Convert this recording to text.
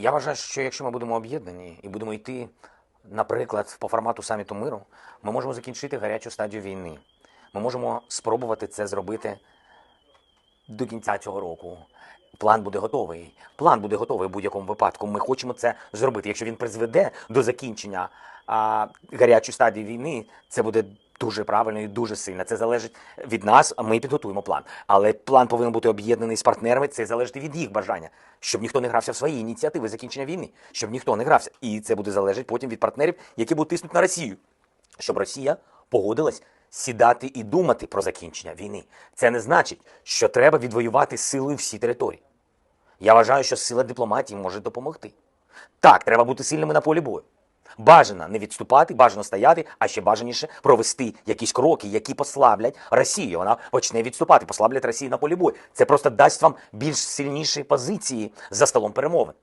Я вважаю, що якщо ми будемо об'єднані і будемо йти, наприклад, по формату саміту миру, ми можемо закінчити гарячу стадію війни. Ми можемо спробувати це зробити до кінця цього року. План буде готовий. План буде готовий в будь-якому випадку. Ми хочемо це зробити. Якщо він призведе до закінчення а, гарячої стадії війни, це буде дуже правильно і дуже сильно. Це залежить від нас, ми підготуємо план. Але план повинен бути об'єднаний з партнерами. Це залежить від їх бажання, щоб ніхто не грався в свої ініціативи закінчення війни, щоб ніхто не грався. І це буде залежати потім від партнерів, які будуть тиснути на Росію щоб Росія погодилась сідати і думати про закінчення війни. Це не значить, що треба відвоювати силою всі території. Я вважаю, що сила дипломатії може допомогти. Так, треба бути сильними на полі бою. Бажано не відступати, бажано стояти, а ще бажаніше провести якісь кроки, які послаблять Росію. Вона почне відступати, послаблять Росію на полі бою. Це просто дасть вам більш сильніші позиції за столом перемовин.